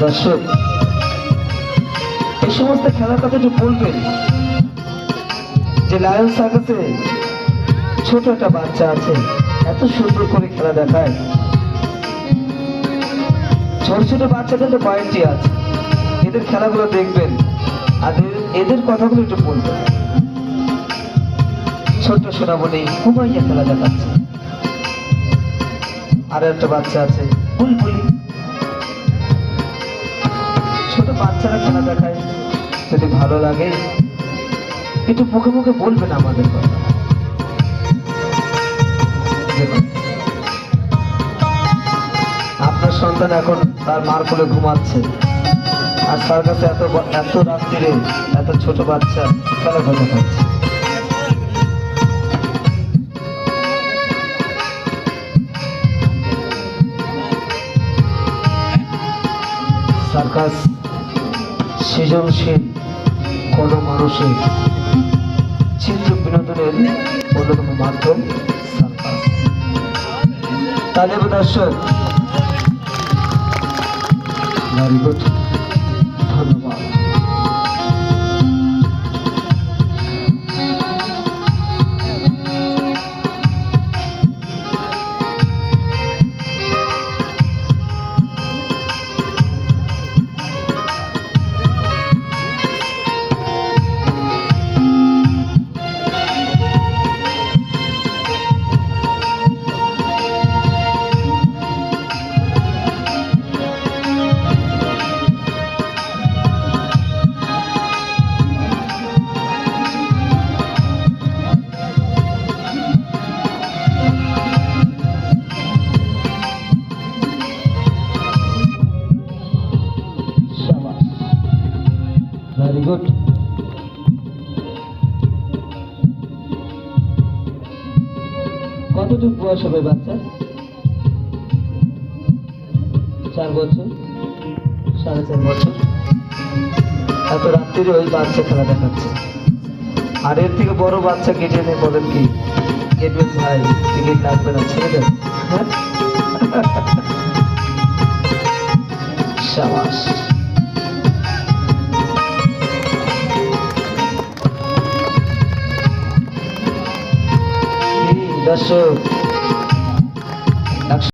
দর্শক, এই সমস্ত খেলার কথা একটু বলবেন, যে লায়ন সার্কাসে ছোট একটা বাচ্চা আছে, এত সুন্দর করে খেলা দেখায়। ছোট ছোট বাচ্চাদের তো কয়েকটি আছে, এদের খেলাগুলো দেখবেন, আর এদের- এদের কথাগুলো একটু বলবেন। ছোট্ট সোনামণি হুমাইয়া খেলা দেখাচ্ছে। আর একটা বাচ্চা আছে। বুলবুলি ছোট বাচ্চারা খেলা দেখায়, যদি ভালো লাগে একটু মুখে মুখে বলবেন আমাদের কথা। আপনার সন্তান এখন তার মার কোলে ঘুমাচ্ছে। আর তার কাছে এত এত রাত্রিরে এত ছোট বাচ্চা খেলা কথা খাচ্ছে সার্কাস সৃজনশীল কোনো মানুষের চিত্র বিনোদনের অন্যতম মাধ্যম সার্কাস। তাহলে দর্শক ভেরি ভেরি গুড কতটুকু বয়স হবে বাচ্চা? চার বছর? সাড়ে চার বছর? এত রাত্রিরে ওই বাচ্চা খেলা দেখাচ্ছে। আর এর থেকে বড় বাচ্চা কেটে এনে বলেন কি? কেটবেন ভাই টিকিট লাগবে না, ছেড়ে দেন। হ্যাঁ? শাবাশ কি দর্শক